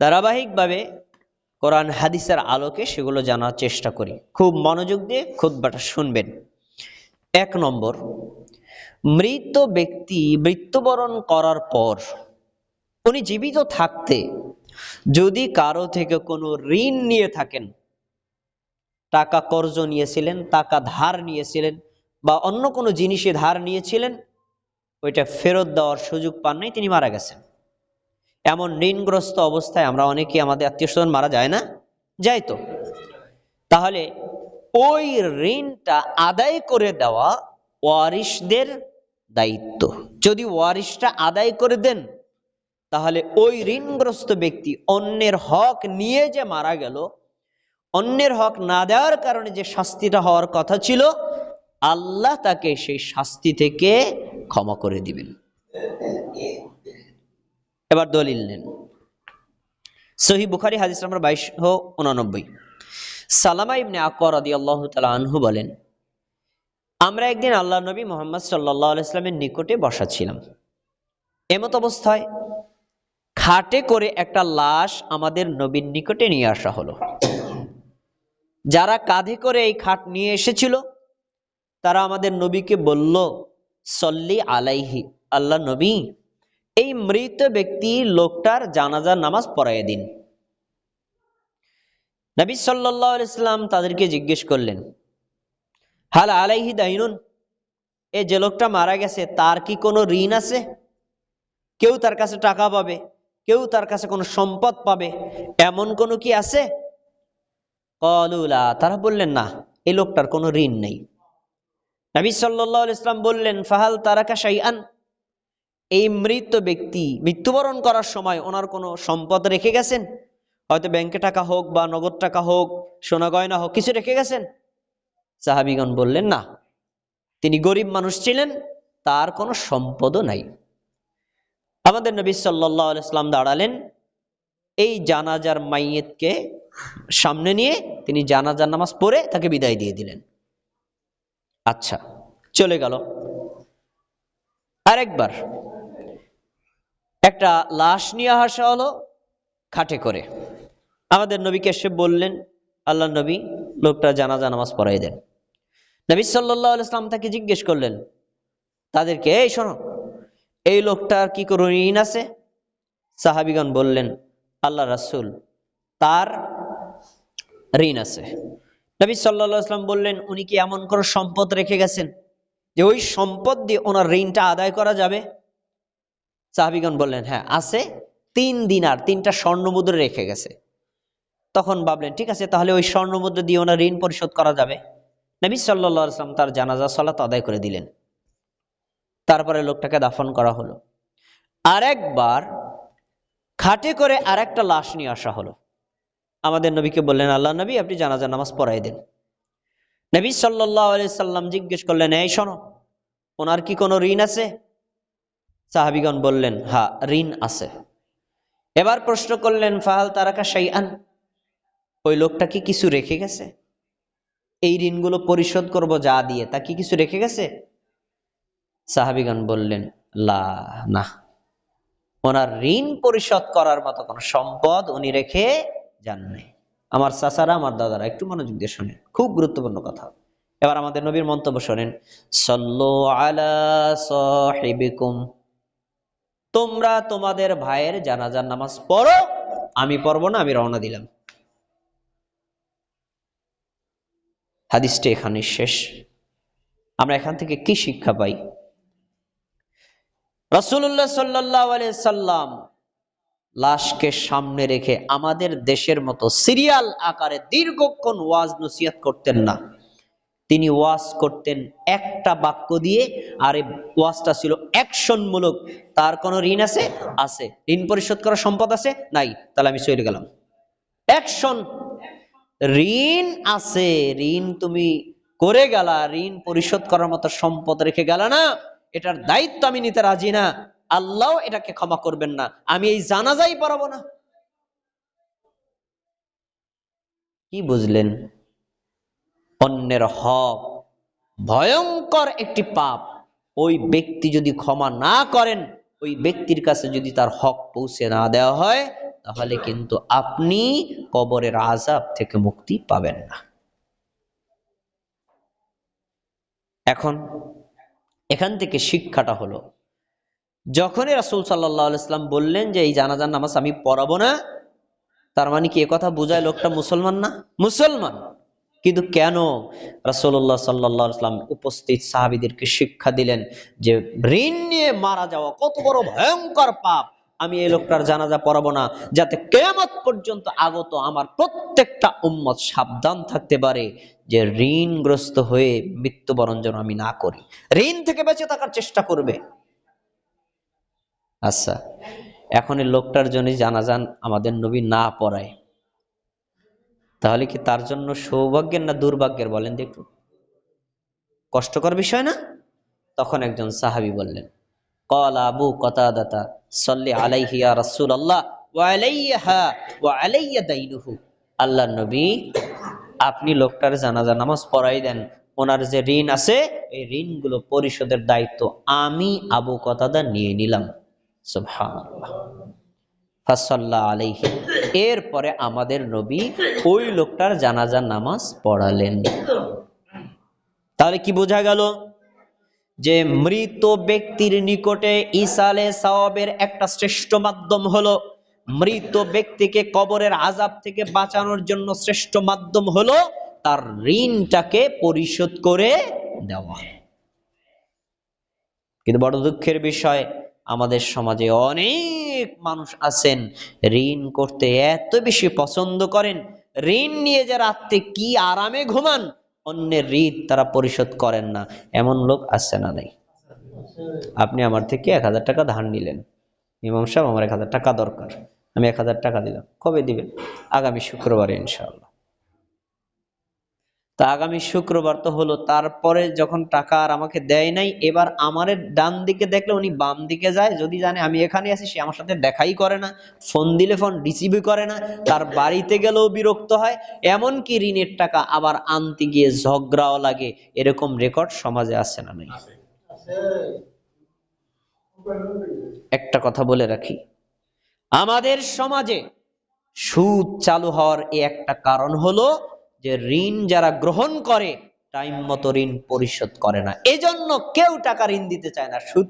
ধারাবাহিকভাবে কোরআন হাদিসের আলোকে সেগুলো জানার চেষ্টা করি। খুব মনোযোগ দিয়ে খুদ্বাটা শুনবেন। এক নম্বর, মৃত ব্যক্তি মৃত্যুবরণ করার পর উনি জীবিত থাকতে যদি কারও থেকে কোনো ঋণ নিয়ে থাকেন, টাকা কর্জ নিয়েছিলেন, টাকা ধার নিয়েছিলেন বা অন্য কোনো জিনিসে ধার নিয়েছিলেন, ওইটা ফেরত দেওয়ার সুযোগ পান নাই তিনি মারা গেছেন। এমন ঋণগ্রস্ত অবস্থায় আমরা অনেকে আমাদের আত্মীয় স্বজন মারা যায় না? যাই তো। তাহলে ওই ঋণটা আদায় করে দেওয়া ওয়ারিশদের দায়িত্ব। যদি ওয়ারিশটা আদায় করে দেন, তাহলে ওই ঋণগ্রস্ত ব্যক্তি অন্যের হক নিয়ে যে মারা গেল, অন্যের হক না দেওয়ার কারণে যে শাস্তিটা হওয়ার কথা ছিল, আল্লাহ তাকে সেই শাস্তি থেকে ক্ষমা করে দিবেন। এবার দলিল নেন। সহি বুখারি, হাদিস নাম্বার বাইশ উনানব্বই। সালামা ইবনে আকর আদি আল্লাহ আনহু বলেন, আমরা একদিন আল্লাহ নবী মোহাম্মদ সাল্লাহ ইসলামের নিকটে বসা ছিলাম। এমত অবস্থায় খাটে করে একটা লাশ আমাদের নবীর নিকটে নিয়ে আসা হলো। যারা কাঁধে করে এই খাট নিয়ে এসেছিল, তারা আমাদের নবীকে বলল, সল্লি আলাইহি আল্লাহ নবী এই মৃত ব্যক্তি লোকটার জানাজার নামাজ পড়াইয়া দিন। নবী সাল্লাহ ইসলাম তাদেরকে জিজ্ঞেস করলেন, হাল আলাইহি দাইনুন? এ যে লোকটা মারা গেছে, তার কি কোনো ঋণ আছে? কেউ তার কাছে টাকা পাবে, কেউ তার কাছে কোনো সম্পদ পাবে, এমন কোনো কি আছে? কলুলা তারা বললেন, না এই লোকটার কোনো ঋণ নেই। নবী সাল্লাহ ইসলাম বললেন, ফাহাল তারাকা শাইআন? এই মৃত ব্যক্তি মৃত্যুবরণ করার সময় ওনার কোনো সম্পদ রেখে গেছেন? হয়তো ব্যাংকে টাকা হোক বা নগদ টাকা হোক, সোনা গয়না হোক, কিছু রেখে গেছেন? সাহাবিগণ বললেন, না। তিনি গরিব মানুষ ছিলেন, তার কোনো সম্পদও নাই। আমাদের নবী সাল্লাহ ইসলাম দাঁড়ালেন। এই জানাজার মাইয়েতকে সামনে নিয়ে তিনি জানাজার নামাজ পড়ে তাকে বিদায় দিয়ে দিলেন। আচ্ছা চলে গেল। আরেকবার একটা লাশ নিয়ে আসা হলো খাটে করে। আমাদের নবীকে এসে বললেন, আল্লাহ নবী, লোকটা জানাজা, নামাজ পড়াই দেন। নবী সাল্লাহ ইসলাম তাকে জিজ্ঞেস করলেন, তাদেরকে, এই শোনো, এই লোকটার কি কোনো ঋণ আছে? সাহাবিগণ বললেন, আল্লাহ রাসুল, তার ঋণ আছে। নবী সাল্লাহ ইসলাম বললেন, উনি কি এমন কোনো সম্পদ রেখে গেছেন যে ওই সম্পদ দিয়ে ওনার ঋণটা আদায় করা যাবে? সাহাবিগণ বললেন হ্যাঁ আছে, তিন দিন আর তিনটা স্বর্ণমুদ্রা রেখে গেছে। তখন ভাবলেন, ঠিক আছে, তাহলে ওই স্বর্ণমুদ্রা দিয়ে ওনার ঋণ পরিশোধ করা যাবে। নবী সাল্লাহ ইসলাম তার জানাজা সালাত আদায় করে দিলেন। তারপরে লোকটাকে দাফন করা হলো। আরেকবার খাটে করে আরেকটা লাশ নিয়ে আসা হলো। আমাদের নবীকে বললেন আল্লাহ নবী, আপনি জানাজা নামাজ পড়াই দেন। নবী সাল্লাহ সাল্লাম জিজ্ঞেস করলেন, এই শোনো, ওনার কি কোনো ঋণ আছে? সাহাবিগণ বললেন, হা, ঋণ আছে। এবার প্রশ্ন করলেন, ফাহাল তারাকা শাইআন? ওই লোকটা কি কিছু রেখে গেছে? এই ঋণগুলো পরিশোধ করব যা দিয়ে, তা কি কিছু রেখে গেছে? সাহাবিগণ বললেন, লা, না। ওনার ঋণ পরিশোধ করার মতো কোনো সম্পদ উনি রেখে যান নাই। আমার চাচারা, আমার দাদারা, একটু মনোযোগ দিয়ে শোনেন, খুব গুরুত্বপূর্ণ কথা। এবার আমাদের নবীর মন্তব্য শোনেন, সল্লো আলা সাহিবিকুম তোমরা তোমাদের ভাইয়ের জানাজার নামাজ পড়ো, আমি পড়ব না, আমি রওনা দিলাম। হাদিসটা এখানে শেষ। আমরা এখান থেকে কি শিক্ষা পাই? রসুল্লাহ সাল্লাহ সাল্লাম লাশকে সামনে রেখে আমাদের দেশের মতো সিরিয়াল আকারে দীর্ঘক্ষণ ওয়াজ নসিয়াত করতেন না। তিনি ওয়াজ করতেন একটা বাক্য দিয়ে, আর এই ওয়াজটা ছিল অ্যাকশনমূলক। তার কোনো ঋণ আছে? আছে। ঋণ পরিশোধ করার সম্পদ আছে? নাই। তাহলে আমি চলে গেলাম। অ্যাকশন। ঋণ আছে। ঋণ তুমি করে গেলা। ঋণ পরিশোধ করার মতো সম্পদ রেখে গেল না। এটার দায়িত্ব আমি নিতে রাজি না। আল্লাহ এটাকে ক্ষমা করবেন না। আমি এই জানাজাই পড়াবো না। কি বুঝলেন? অন্যের হক। ভয়ঙ্কর একটি পাপ। ওই ব্যক্তি যদি ক্ষমা না করেন, ওই ব্যক্তির কাছে যদি তার হক পৌঁছে না দেওয়া হয়, তাহলে কিন্তু আপনি কবরের আজাব থেকে মুক্তি পাবেন না। এখন এখান থেকে শিক্ষাটা হলো, যখনই রাসুল সাল্লাহ বললেন যে, এই জানাজার নামাজ আমি পড়াবো না, তার মানে কি কথা বোঝায় লোকটা মুসলমান না? মুসলমান। কিন্তু কেন রাসুল্লাহ সাল্লাহ ইসলাম উপস্থিত সাহাবিদেরকে শিক্ষা দিলেন যে ঋণ নিয়ে মারা যাওয়া কত বড় ভয়ঙ্কর পাপ। আমি এই লোকটার জানাজা পড়াবো না, যাতে কেয়ামত পর্যন্ত আগত আমার প্রত্যেকটা উম্মত সাবধান থাকতে পারে যে ঋণগ্রস্ত হয়ে মৃত্যুবরণ যেন আমি না করি। ঋণ থেকে বেঁচে থাকার চেষ্টা করবে। আচ্ছা এখন এই লোকটার জন্য জানাজান আমাদের নবী না পড়ায়। তাহলে কি তার জন্য সৌভাগ্যের না দুর্ভাগ্যের বলেন দেখুন কষ্টকর বিষয় না? তখন একজন সাহাবি বললেন কল আবু কতাদাতা সল্লি আলাইহিয়া রাসূল আল্লাহ আল্লাহ নবী, আপনি লোকটার জানাজা নামাজ পড়াই দেন। ওনার যে ঋণ আছে, এই ঋণগুলো পরিশোধের দায়িত্ব আমি আবু কতাদা নিয়ে নিলাম। সুবহানাল্লাহ। ফাসাল্লাহ আলাইহি এরপরে আমাদের নবী ওই লোকটার জানাজার নামাজ পড়ালেন। তাহলে কি বোঝা গেল? যে মৃত ব্যক্তির নিকটে ইসালে সাওয়াবের একটা শ্রেষ্ঠ মাধ্যম হলো, মৃত ব্যক্তিকে কবরের আজাব থেকে বাঁচানোর জন্য শ্রেষ্ঠ মাধ্যম হলো তার ঋণটাকে পরিশোধ করে দেওয়া। কিন্তু বড় দুঃখের বিষয়, আমাদের সমাজে অনেক মানুষ আছেন, ঋণ করতে এত বেশি পছন্দ করেন, ঋণ নিয়ে যে রাত্রে কি আরামে ঘুমান, অন্যের ঋণ তারা পরিশোধ করেন না। এমন লোক আছে না নাই। আপনি আমার থেকে এক হাজার টাকা ধার নিলেন। ইমাম সাহেব, আমার এক হাজার টাকা দরকার। আমি এক হাজার টাকা দিলাম। কবে দিবেন? আগামী শুক্রবারে, ইনশাআল্লাহ। তা আগামী শুক্রবার তো হলো। তারপরে যখন টাকা আর আমাকে দেয় নাই, এবার আমার ডান দিকে দেখলে উনি বাম দিকে যায়। যদি জানে আমি এখানে আছি, সে আমার সাথে দেখাই করে না, ফোন দিলে ফোন রিসিভই করে না, তার বাড়িতে গেলেও বিরক্ত হয়। এমন কি ঋণের টাকা আবার আনতে গিয়ে ঝগড়াও লাগে, এরকম রেকর্ড সমাজে আছে না নাই? একটা কথা বলে রাখি। আমাদের সমাজে সুদ চালু হওয়ার এই একটা কারণ হলো যে ঋণ যারা গ্রহণ করে, টাইম মতো ঋণ পরিশোধ করে না। এজন্য কেউ টাকা ঋণ দিতে চায় না, সুদ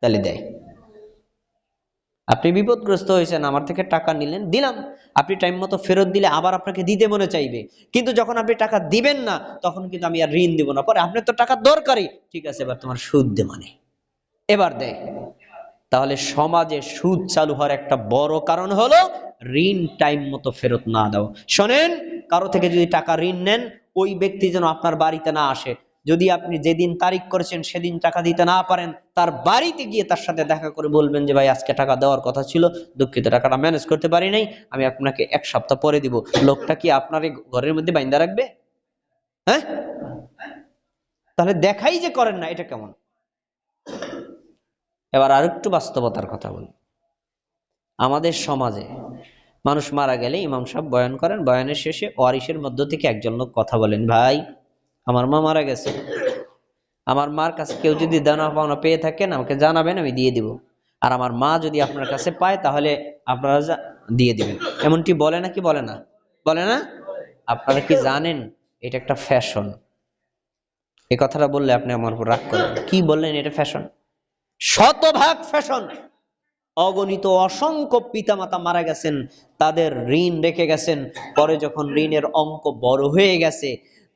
তাহলে দেয়। আপনি বিপদগ্রস্ত হয়েছেন, আমার থেকে টাকা নিলেন, দিলাম। আপনি টাইম মতো ফেরত দিলে আবার আপনাকে দিতে মনে চাইবে। কিন্তু যখন আপনি টাকা দিবেন না, তখন কিন্তু আমি আর ঋণ দিব না। পরে আপনার তো টাকা দরকারই। ঠিক আছে, এবার তোমার সুদ দে মানে। এবার দেয়। তাহলে সমাজে সুদ চালু হওয়ার একটা বড় কারণ হলো ঋণ টাইম মতো ফেরত না দেওয়া শোনেন, কারও থেকে যদি টাকা ঋণ নেন, ওই ব্যক্তি যেন আপনার বাড়িতে না আসে। যদি আপনি যেদিন তারিখ করেছেন, সেদিন টাকা দিতে না পারেন, তার বাড়িতে গিয়ে তার সাথে দেখা করে বলবেন যে, ভাই, আজকে টাকা দেওয়ার কথা ছিল, দুঃখিত, টাকাটা ম্যানেজ করতে পারি নাই, আমি আপনাকে এক সপ্তাহ পরে দিব। লোকটা কি আপনার ঘরের মধ্যে বাইন্দা রাখবে? হ্যাঁ? তাহলে দেখাই যে করেন না, এটা কেমন? এবার আরেকটু বাস্তবতার কথা বলি। আমাদের সমাজে মানুষ মারা গেলে ইমাম সাহেব বয়ান করেন, বয়ানের শেষে ওয়ারিসের মধ্য থেকে একজন লোক কথা বলেন, ভাই, আমার মা মারা গেছে। আমার মার কাছে কেউ যদি দানা পাওনা পেয়ে থাকেন, আমাকে জানাবেন, আমি দিয়ে দিব। আর আমার মা যদি আপনার কাছে পায়, তাহলে আপনারা দিয়ে দিবেন। এমনটি বলে না কি বলে না? বলে না? আপনারা কি জানেন? এটা একটা ফ্যাশন। এই কথাটা বললে আপনি আমার উপর রাগ করবেন। কি বললেন? এটা ফ্যাশন? শতভাগ ফ্যাশন। অগণিত অসংখ্য পিতামাতা মারা গেছেন, তাদের ঋণ রেখে গেছেন। পরে যখন ঋণের অঙ্ক বড় হয়ে গেছে,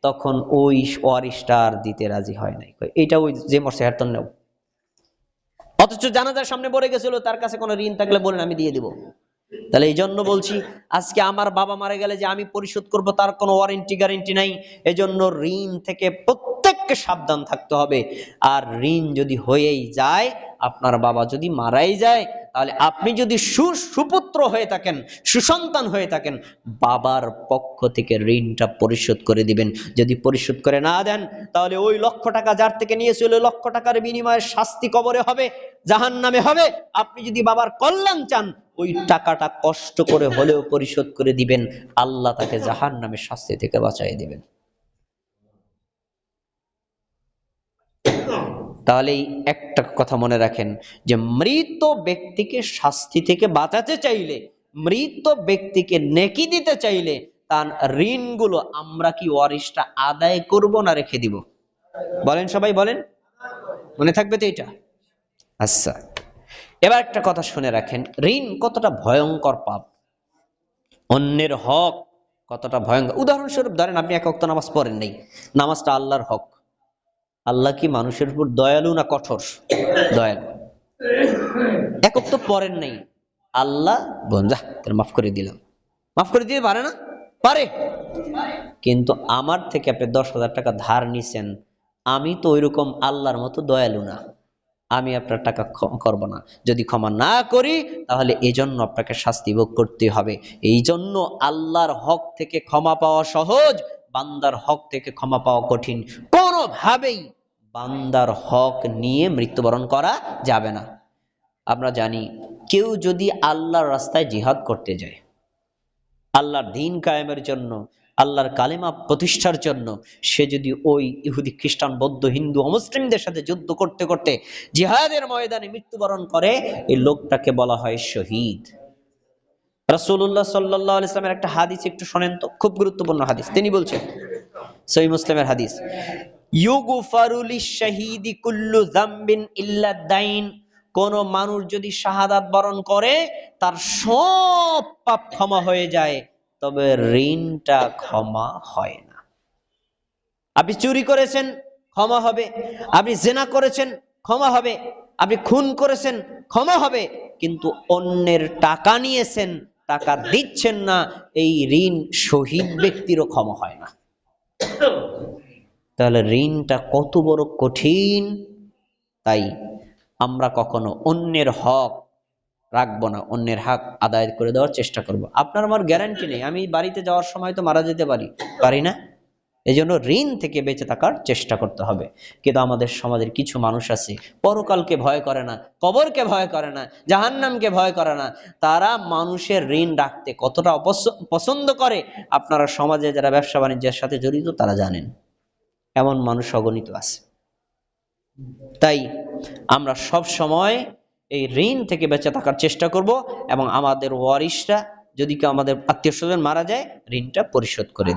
তখন ওই ওয়ারিশটা আর দিতে রাজি হয় নাই। এটা ওই যে মরছে হ্যার নেও। অথচ জানাজার সামনে পড়ে গেছিল, তার কাছে কোনো ঋণ থাকলে বলেন, আমি দিয়ে দিব। তাহলে এই জন্য বলছি, আজকে আমার বাবা মারা গেলে যে আমি পরিশোধ করব, তার কোনো ওয়ারেন্টি গ্যারেন্টি নাই। এজন্য ঋণ থেকে প্রত্যেককে সাবধান থাকতে হবে। আর ঋণ যদি হয়েই যায়, আপনার বাবা যদি মারাই যায়, তাহলে আপনি যদি সু সুপুত্র হয়ে থাকেন, সুসন্তান হয়ে থাকেন, বাবার পক্ষ থেকে ঋণটা পরিশোধ করে দিবেন। যদি পরিশোধ করে না দেন, তাহলে ওই লক্ষ টাকা যার থেকে নিয়েছিল লক্ষ টাকার বিনিময়ে শাস্তি কবরে হবে জাহান নামে হবে। আপনি যদি বাবার কল্যাণ চান, ওই টাকাটা কষ্ট করে হলেও পরিশোধ করে দিবেন। আল্লাহ তাকে জাহান নামে শাস্তি থেকে বাঁচাই দিবেন। তাহলে এই একটা কথা মনে রাখেন যে মৃত ব্যক্তিকে শাস্তি থেকে বাঁচাতে চাইলে, মৃত ব্যক্তিকে নেকি দিতে চাইলে তার ঋণগুলো আমরা কি ওয়ারিশটা আদায় করব না রেখে দিব? বলেন সবাই, বলেন। মনে থাকবে তো এটা? আচ্ছা। এবার একটা কথা শুনে রাখেন, ঋণ কতটা ভয়ঙ্কর পাপ। অন্যের হক কতটা ভয়ঙ্কর। উদাহরণস্বরূপ ধরেন আপনি এক অক্ত নামাজ পড়েন নাই, নামাজটা আল্লাহর হক। আল্লাহ কি মানুষের উপর দয়ালু না কঠোর? দয়ালু। একক তো পড়েন নাই। আল্লাহ বন্ধা তোর মাফ করে দিলাম। মাফ করে দিতে পারে না? পারে। কিন্তু আমার থেকে আপনি দশ হাজার টাকা ধার নিছেন, আমি তো ওইরকম আল্লাহর মতো দয়ালু না। আমি আপনার টাকা করব না। যদি ক্ষমা না করি, তাহলে এই জন্য আপনাকে শাস্তি ভোগ করতে হবে। এই জন্য আল্লাহর হক থেকে ক্ষমা পাওয়া সহজ। বান্দার হক থেকে ক্ষমা পাওয়া কঠিন। কোনোভাবেই বান্দার হক নিয়ে মৃত্যুবরণ করা যাবে না। আমরা জানি, কেউ যদি আল্লাহর রাস্তায় জিহাদ করতে যায়, আল্লাহর দিন কায়েমের জন্য, আল্লাহর কালেমা প্রতিষ্ঠার জন্য, সে যদি ওই ইহুদি, খ্রিস্টান, বৌদ্ধ, হিন্দু, অমুসলিমদের সাথে যুদ্ধ করতে করতে জিহাদের ময়দানে মৃত্যুবরণ করে, এই লোকটাকে বলা হয় শহীদ। রাসূলুল্লাহ সাল্লাল্লাহু আলাইহি ইসলামের একটা হাদিস একটু শোনেন তো, খুব গুরুত্বপূর্ণ হাদিস। তিনি বলছেন সহি মুসলিমের হাদিস কোন মানুষ যদি শাহাদাত বরণ করে, তার সব পাপ ক্ষমা হয়ে যায়, তবে ঋণটা ক্ষমা হয় না। আপনি চুরি করেছেন, ক্ষমা হবে। আপনি জেনা করেছেন, ক্ষমা হবে। আপনি খুন করেছেন, ক্ষমা হবে। কিন্তু অন্যের টাকা নিয়েছেন টাকা দিচ্ছেন না, এই ঋণ শহীদ ব্যক্তিরও ক্ষমা হয় না। তাহলে ঋণটা কত বড় কঠিন। তাই আমরা কখনো অন্যের হক রাখব না, অন্যের হক আদায় করে দেওয়ার চেষ্টা করব। আপনার আমার গ্যারান্টি নেই, আমি বাড়িতে যাওয়ার সময় তো মারা যেতে পারি পারি না? এই জন্য ঋণ থেকে বেঁচে থাকার চেষ্টা করতে হবে। কিন্তু আমাদের সমাজের কিছু মানুষ আছে, পরকালকে ভয় করে না, কবরকে ভয় করে না, জাহান্নামকে ভয় করে না। তারা মানুষের ঋণ রাখতে কতটা পছন্দ করে, আপনারা সমাজে যারা ব্যবসা বাণিজ্যের সাথে জড়িত, তারা জানেন। এমন মানুষ অগণিত আছে। তাই আমরা সব সময় এই ঋণ থেকে বেঁচে থাকার চেষ্টা করব এবং আমাদের ওয়ারিশরা যদি কেউ আমাদের আত্মীয় স্বজন মারা যায়, ঋণটা পরিশোধ করে